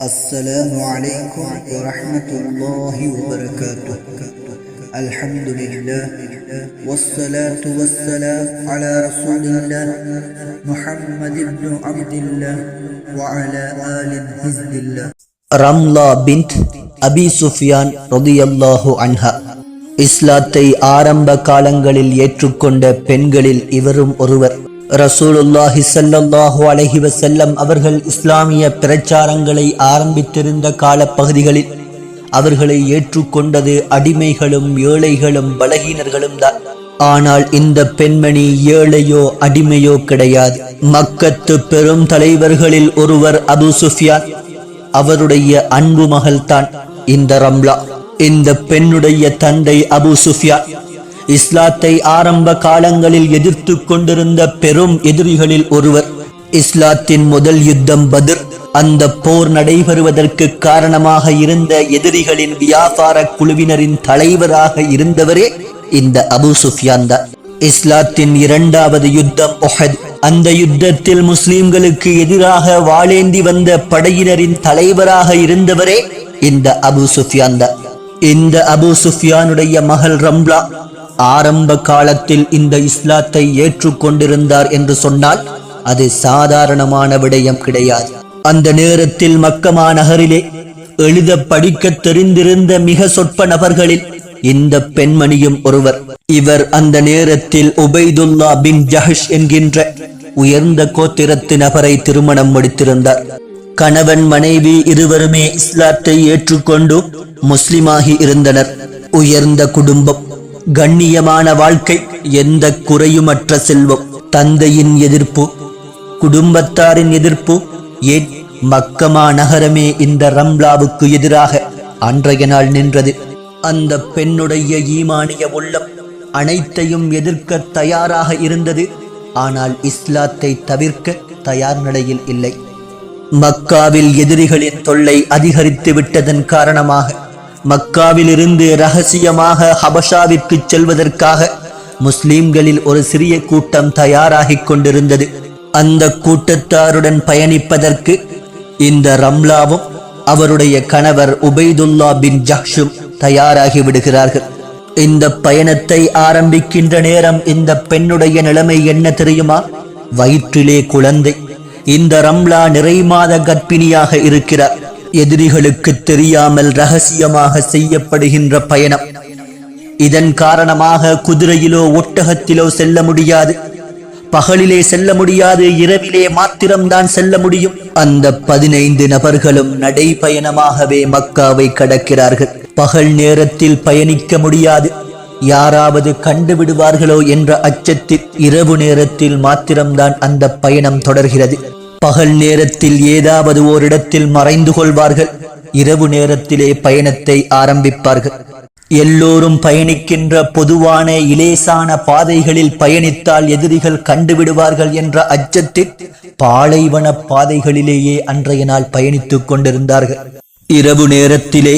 السلام عليكم ورحمة الله وبركاته الحمد لله والصلاة والسلام على رسول الله محمد بن عبد الله وعلى آل حزب الله ரம்லா பின்த் அபி சுஃபியான் ரதியல்லாஹு அன்ஹா இஸ்லாத்தை ஆரம்ப காலங்களில் ஏற்றுக்கொண்ட பெண்களில் இவரும் ஒருவர் ரசூலுல்லாஹி சல்லாஹு அலஹி வசல்லம் அவர்கள் இஸ்லாமிய பிரச்சாரங்களை ஆரம்பித்திருந்த காலப்பகுதிகளில் அவர்களை ஏற்றுக்கொண்டது அடிமைகளும் ஏழைகளும் பலகீனர்களும் தான். ஆனால் இந்த பெண்மணி ஏழையோ அடிமையோ கிடையாது. மக்கத்து பெரும் தலைவர்களில் ஒருவர் அபு சுஃபியான். அவருடைய அன்பு மகள்தான் இந்த ரம்லா. இந்த பெண்ணுடைய தந்தை அபு சுஃபியான். இஸ்லாத்தை ஆரம்ப காலங்களில் எதிர்த்து கொண்டிருந்த பெரும் எதிரிகளில் ஒருவர். இஸ்லாத்தின் முதல் யுத்தம் பதிர். அந்த போர் நடைபெறுவதற்கு காரணமாக இருந்த எதிரிகளின் வியாபார குழுவினரின் தலைவராக இருந்தவரே இந்த அபு சுஃபியான் தான். இஸ்லாத்தின் இரண்டாவது யுத்தம் ஒஹத் அந்த யுத்தத்தில் முஸ்லிம்களுக்கு எதிராக வாளேந்தி வந்த படையினரின் தலைவராக இருந்தவரே இந்த அபு சுஃபியான் தான். இந்த அபு சுஃபியானுடைய மகள் ரம்லா. ஆரம்ப காலத்தில் இந்த இஸ்லாத்தை ஏற்றுக்கொண்டிருந்தார் என்று சொன்னால் அது சாதாரணமான விடயம் கிடையாது. அந்த நேரத்தில் மக்கமா நகரிலே எழுத படிக்க தெரிந்திருந்த மிக சொற்ப நபர்களில் இந்த பெண்மணியும் ஒருவர். இவர் அந்த நேரத்தில் உபைதுல்லா பின் ஜஹஷ் என்கின்ற உயர்ந்த கோத்திரத்து நபரை திருமணம் முடித்திருந்தார். கணவன் மனைவி இருவருமே இஸ்லாத்தை ஏற்றுக்கொண்டு முஸ்லிமாகி இருந்தனர். உயர்ந்த குடும்பம் கண்ணியமான வாழ்க்கை எந்த குறையுமற்ற செல்வம். தந்தையின் எதிர்ப்பு குடும்பத்தாரின் எதிர்ப்பு ஏன் மக்கமா நகரமே இந்த ரம்லாவுக்கு எதிராக அன்றைய நாள் நின்றது. அந்த பெண்ணுடைய ஈமானிய உள்ளம் அனைத்தையும் எதிர்க்க தயாராக இருந்தது. ஆனால் இஸ்லாத்தை தவிர்க்க தயார் நிலையில் இல்லை. மக்காவில் எதிரிகளின் தொல்லை அதிகரித்து விட்டதன் காரணமாக மக்காவிலிருந்து ரகசியமாக ஹபஷாவிற்கு செல்வதற்காக முஸ்லிம்களில் ஒரு சிறிய கூட்டம் தயாராகிக் கொண்டிருந்தது. அந்த கூட்டத்தாருடன் பயணிப்பதற்கு இந்த ரம்லாவும் அவருடைய கணவர் உபைதுல்லா பின் ஜஹ்ஷும் தயாராகி விடுகிறார்கள். இந்த பயணத்தை ஆரம்பிக்கின்ற நேரம் இந்த பெண்ணுடைய நிலைமை என்ன தெரியுமா? வயிற்றிலே குழந்தை. இந்த ரம்லா நிறை மாத கர்ப்பிணியாக இருக்கிறார். எதிரிகளுக்கு தெரியாமல் ரகசியமாக செய்யப்படுகின்ற பயணம். இதன் காரணமாக குதிரையிலோ ஒட்டகத்திலோ செல்ல முடியாது. பகலிலே செல்ல முடியாது இரவிலே மாத்திரம்தான் செல்ல முடியும். அந்த பதினைந்து நபர்களும் நடைபயணமாகவே மக்காவை கடக்கிறார்கள். பகல் நேரத்தில் பயணிக்க முடியாது. யாராவது கண்டுவிடுவார்களோ என்ற அச்சத்தில் இரவு நேரத்தில் மாத்திரம்தான் அந்த பயணம் தொடர்கிறது. பகல் நேரத்தில் ஏதாவது ஓரிடத்தில் மறைந்து கொள்வார்கள். இரவு நேரத்திலே பயணத்தை ஆரம்பிப்பார்கள். எல்லோரும் பயணிக்கின்ற பொதுவான இலேசான பாதைகளில் பயணித்தால் எதிரிகள் கண்டுவிடுவார்கள் என்ற அச்சத்தில் பாலைவன பாதைகளிலேயே அன்றைய நாள் பயணித்துக் கொண்டிருந்தார்கள். இரவு நேரத்திலே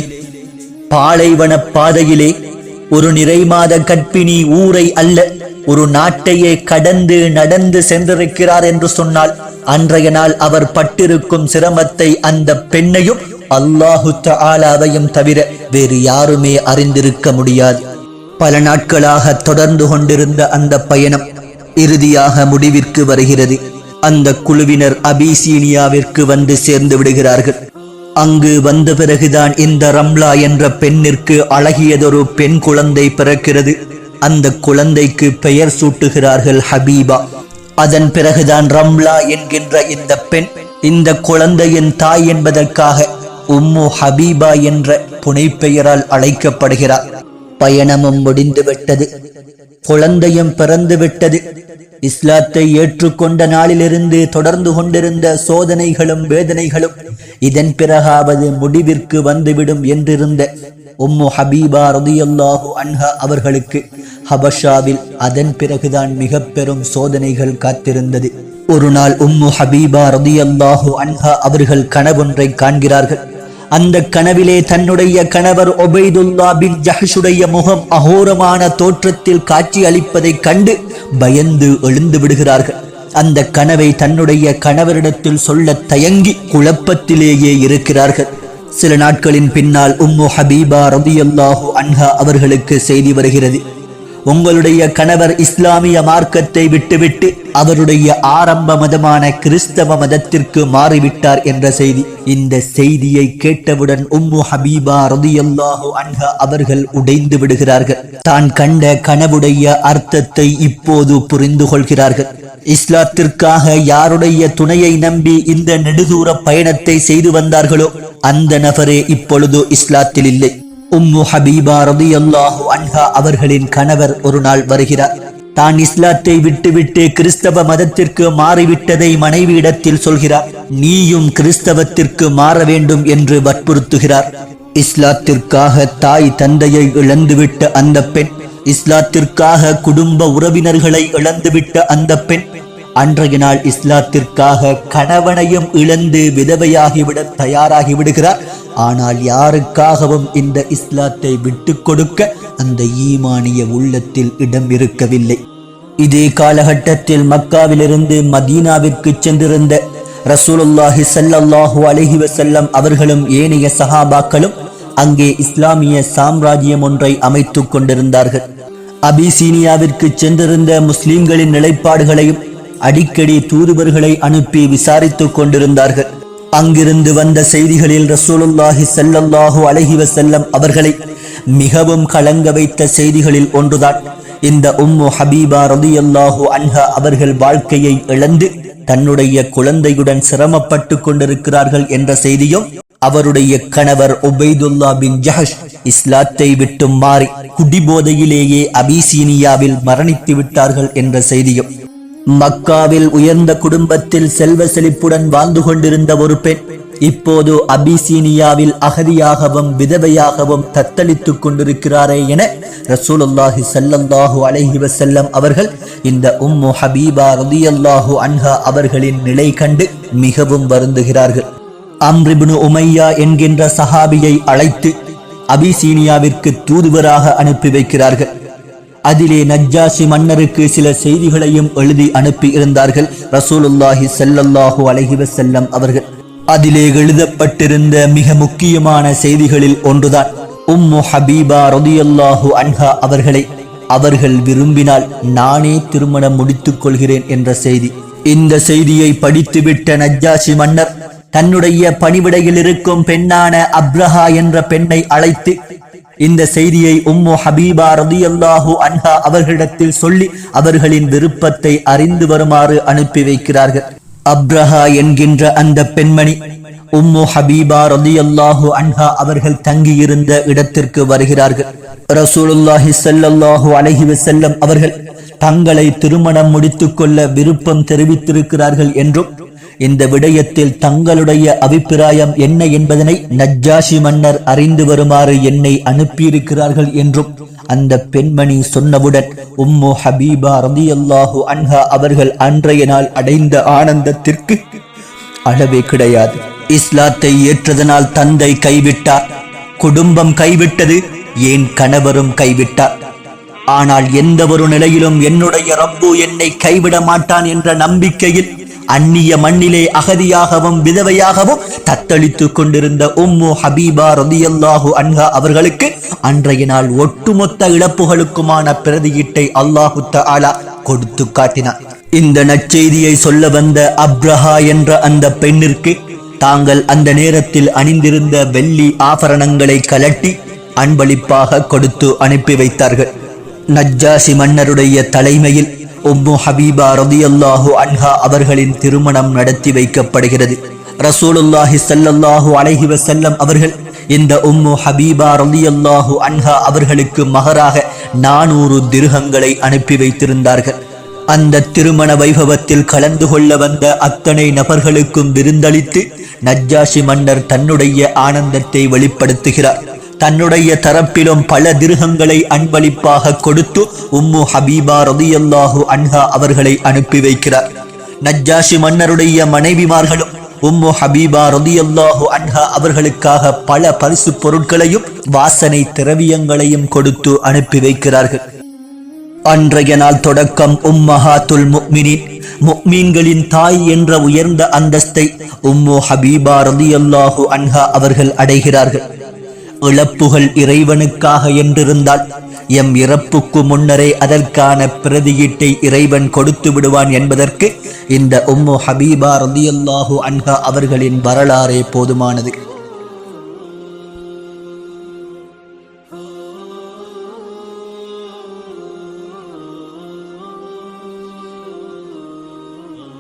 பாலைவன பாதையிலே ஒரு நிறைமாத கற்பிணி ஊரை அல்ல ஒரு நாட்டையே கடந்து நடந்து சென்றிருக்கிறார் என்று சொன்னால் அன்றைய நாள் அவர் பட்டிருக்கும் சிரமத்தை அந்த பெண்ணையும் அல்லாஹு ஆலாவையும் தவிர வேறு யாருமே அறிந்திருக்க முடியாது. பல நாட்களாக தொடர்ந்து கொண்டிருந்த அந்த பயணம் இறுதியாக முடிவிற்கு வருகிறது. அந்த குழுவினர் அபிசீனியாவிற்கு வந்து சேர்ந்து விடுகிறார்கள். அங்கு வந்த பிறகுதான் இந்த ரம்லா என்ற பெண்ணிற்கு அழகியதொரு பெண் குழந்தை பிறக்கிறது. அந்த குழந்தைக்கு பெயர் சூட்டுகிறார்கள் ஹபீபா. அதன் பிறகுதான் ரம்லா என்கின்ற இந்த பெண் இந்த குழந்தையின் தாய் என்பதற்காக உம்மு ஹபீபா என்ற புனைப்பெயரால் அழைக்கப்படுகிறார். பயணமும் முடிந்து விட்டது குழந்தையும் பிறந்துவிட்டது. இஸ்லாத்தை ஏற்றுக்கொண்ட நாளிலிருந்து தொடர்ந்து கொண்டிருந்த சோதனைகளும் வேதனைகளும் இதன் பிறகாவது முடிவிற்கு வந்துவிடும் என்றிருந்த உம்மு ஹபீபா ரதியல்லாஹு அன்ஹா அவர்களுக்கு ஹபஷாவில் அதன் பிறகுதான் மிக பெரும் சோதனைகள் காத்திருந்தது. ஒரு நாள் உம்மு ஹபீபா ரதியல்லாஹு அன்ஹா அவர்கள் கனவொன்றை காண்கிறார்கள். அந்த கனவிலே தன்னுடைய கணவர் ஒபைதுல்லா பின் ஜஹஷுடைய முகம் அகோரமான தோற்றத்தில் காட்சி அளிப்பதை கண்டு பயந்து எழுந்து விடுகிறார்கள். அந்த கனவை தன்னுடைய கணவரிடத்தில் சொல்ல தயங்கி குழப்பத்திலேயே இருக்கிறார்கள். சில நாட்களின் பின்னால் உம்மு ஹபீபா ரபியல்லாஹு அன்ஹா அவர்களுக்கு செய்தி வருகிறது. உங்களுடைய கணவர் இஸ்லாமிய மார்க்கத்தை விட்டுவிட்டு அவருடைய ஆரம்ப மதமான கிறிஸ்தவ மதத்திற்கு மாறிவிட்டார் என்ற செய்தி. இந்த செய்தியை கேட்டவுடன் உம்மு ஹபீபா ரதியல்லாஹு அன்ஹா அவர்கள் உடைந்து விடுகிறார்கள். தான் கண்ட கனவுடைய அர்த்தத்தை இப்போது புரிந்து கொள்கிறார்கள் இஸ்லாத்திற்காக யாருடைய துணையை நம்பி இந்த நெடுதூர பயணத்தை செய்து வந்தார்களோ அந்த நபரே இப்பொழுது இஸ்லாத்தில் இல்லை. உம்மு ஹபீபா ரதியல்லாஹு அன்ஹா அவர்களின் கணவர் ஒரு நாள் வருகிறார். தான் இஸ்லாத்தை விட்டுவிட்டு கிறிஸ்தவ மதத்திற்கு மாறிவிட்டதை மனைவியிடத்தில் சொல்கிறார். நீயும் கிறிஸ்தவத்திற்கு மாற வேண்டும் என்று வற்புறுத்துகிறார். இஸ்லாத்திற்காக தாய் தந்தையை இழந்துவிட்ட அந்த பெண் இஸ்லாத்திற்காக குடும்ப உறவினர்களை இழந்துவிட்ட அந்த பெண் அன்றைய நாள் இஸ்லாத்திற்காக கணவனையும் இழந்து விதவையாகிவிட தயாராகி விடுகிறார் ஆனால் யாருக்காகவும் இந்த இஸ்லாத்தை விட்டு கொடுக்க அந்த ஈமானிய உள்ளத்தில் இடம் இருக்கவில்லை. இதே காலகட்டத்தில் மக்காவிலிருந்து மதீனாவிற்கு சென்றிருந்த ரசூலுல்லாஹி ஸல்லல்லாஹு அலஹி வசல்லம் அவர்களும் ஏனைய சஹாபாக்களும் அங்கே இஸ்லாமிய சாம்ராஜ்யம் ஒன்றை அமைத்துக் கொண்டிருந்தார்கள். அபிசீனியாவிற்கு சென்றிருந்த முஸ்லிம்களின் நிலைப்பாடுகளையும் அடிக்கடி தூதுவர்களை அனுப்பி விசாரித்துக் கொண்டிருந்தார்கள். அங்கிருந்து வந்த செய்திகளில் ரசூலுல்லாஹி செல்லல்லாஹு அலைஹி வஸல்லம் அவர்களை மிகவும் கலங்க வைத்த செய்திகளில் ஒன்றுதான். இந்த உம்மு ஹபீபா ரதியல்லாஹு அன்ஹா அவர்கள் வாழ்க்கையை இழந்து தன்னுடைய குழந்தையுடன் சிரமப்பட்டு கொண்டிருக்கிறார்கள் என்ற செய்தியும் அவருடைய கணவர் ஒபைதுல்லா பின் ஜஹஷ் இஸ்லாத்தை விட்டு மாறி குடிபோதையிலேயே அபிசீனியாவில் மரணித்து விட்டார்கள் என்ற செய்தியும் மக்காவில் உயர்ந்த குடும்பத்தில் செல்வ செழிப்புடன் வாழ்ந்து கொண்டிருந்த ஒரு பெண் இப்போது அபிசீனியாவில் அகதியாகவும் விதவையாகவும் தத்தளித்துக் கொண்டிருக்கிறாரே என ரசூலுல்லாஹி சல்லல்லாஹு அலைஹி வஸல்லம் அவர்கள் இந்த உம்மு ஹபீபா ரலியல்லாஹு அன்ஹா அவர்களின் நிலை கண்டு மிகவும் வருந்துகிறார்கள் அம்ரிபுனு உமையா என்கின்ற சஹாபியை அழைத்து அபிசீனியாவிற்கு தூதுவராக அனுப்பி வைக்கிறார்கள். அதிலே நஜ்ஜாசி மன்னருக்கு சில செய்திகளையும் எழுதி அனுப்பி இருந்தார்கள். ரசூலுல்லாஹி செல்லல்லாஹு அலைஹி செல்லம் அவர்கள். அதிலே எழுதப்பட்டிருந்த மிக முக்கியமான செய்திகளில் ஒன்றுதான். உம்மு ஹபீபா ரதியல்லாஹு அன்ஹா அவர்களை அவர்கள் விரும்பினால் நானே திருமணம் முடித்துக் கொள்கிறேன் என்ற செய்தி. இந்த செய்தியை படித்துவிட்ட நஜ்ஜாசி மன்னர் தன்னுடைய பணிவிடையில் இருக்கும் பெண்ணான அப்ரஹா என்ற பெண்ணை அழைத்து இந்த செய்தியை உம்மு ஹபீபா ரதியல்லாஹு அன்ஹா அவர்களிடத்தில் சொல்லி அவர்களின் விருப்பத்தை அறிந்து வருமாறு அனுப்பி வைக்கிறார்கள். அப்ரஹா என்கின்ற அந்த பெண்மணி உம்மு ஹபீபா ரதியல்லாஹு அன்ஹா அவர்கள் தங்கியிருந்த இடத்திற்கு வருகிறார்கள். ரசூலுல்லாஹி ஸல்லல்லாஹு அலஹி வசல்லம் அவர்கள் தங்களை திருமணம் முடித்துக் கொள்ள விருப்பம் தெரிவித்திருக்கிறார்கள் என்றும் இந்த விடயத்தில் தங்களுடைய அபிப்பிராயம் என்ன என்பதனை நஜ்ஜாஷி மன்னர் அறிந்து வருமாறு என்னை அனுப்பியிருக்கிறார்கள் என்றும் அந்த பெண்மணி சொன்னவுடன் உம்மு ஹபீபா ரதியல்லாஹு அன்ஹா அவர்கள் அன்றைய நாள் அடைந்த ஆனந்தத்திற்கு அளவே கிடையாது. இஸ்லாத்தை ஏற்றதனால் தந்தை கைவிட்டார் குடும்பம் கைவிட்டது ஏன் கணவரும் கைவிட்டார். ஆனால் எந்த ஒரு நிலையிலும் என்னுடைய ரப்பு என்னை கைவிட மாட்டான் என்ற நம்பிக்கையில் அந்நிய மண்ணிலே அகதியாகவும் விதவையாகவும் தத்தளித்துக் கொண்டிருந்த உம்மு ஹபீபா ரதியல்லாஹு அன்ஹா அவர்களுக்கு அன்றைய நாள் ஒட்டுமொத்த இழப்புகளுக்குமான பிரதியீட்டை அல்லாஹு தாலா கொடுத்து காட்டினார். இந்த நற்செய்தியை சொல்ல வந்த அப்ரஹா என்ற அந்த பெண்ணிற்கு தாங்கள் அந்த நேரத்தில் அணிந்திருந்த வெள்ளி ஆபரணங்களை கலட்டி அன்பளிப்பாக கொடுத்து அனுப்பி வைத்தார்கள். நஜ்ஜாசி மன்னருடைய தலைமையில் உம்மு ஹபீபா ரதியல்லாஹு அன்ஹா அவர்களின் திருமணம் நடத்தி வைக்கப்படுகிறது. ரசூலுல்லாஹி சல்லல்லாஹு அலஹி வசல்லம் அவர்கள் இந்த உம்மு ஹபீபா ரலியல்லாஹு அன்ஹா அவர்களுக்கு மகராக நானூறு திருகங்களை அனுப்பி வைத்திருந்தார்கள். அந்த திருமண வைபவத்தில் கலந்து கொள்ள வந்த அத்தனை நபர்களுக்கும் விருந்தளித்து நஜ்ஜாஷி மன்னர் தன்னுடைய ஆனந்தத்தை வெளிப்படுத்துகிறார். தன்னுடைய தரப்பிலும் பல திருகங்களை அன்பளிப்பாக கொடுத்து உம்மு ஹபீபா ரதியல்லாஹு அன்ஹா அவர்களை அனுப்பி வைக்கிறார். நஜ்ஜாஷி மன்னருடைய மனைவிமார்களும் உம்மு ஹபீபா ரதியல்லாஹு அன்ஹா அவர்களுக்காக பல பரிசு பொருட்களையும் வாசனை திரவியங்களையும் கொடுத்து அனுப்பி வைக்கிறார்கள். அன்றைய நாள் தொடக்கம் உம்மஹாத்துல் முக்மினின். முக்மீன்களின் தாய் என்ற உயர்ந்த அந்தஸ்தை உம்மு ஹபீபா ரதியல்லாஹு அன்ஹா அவர்கள் அடைகிறார்கள். இழப்புகள் இறைவனுக்காக என்றிருந்தால் எம் இறப்புக்கு முன்னரே அதற்கான பிரதியீட்டை இறைவன் கொடுத்து விடுவான் என்பதற்கு இந்த உம்மு ஹபீபா ரதியல்லாஹு அன்ஹா அவர்களின் வரலாறே போதுமானது.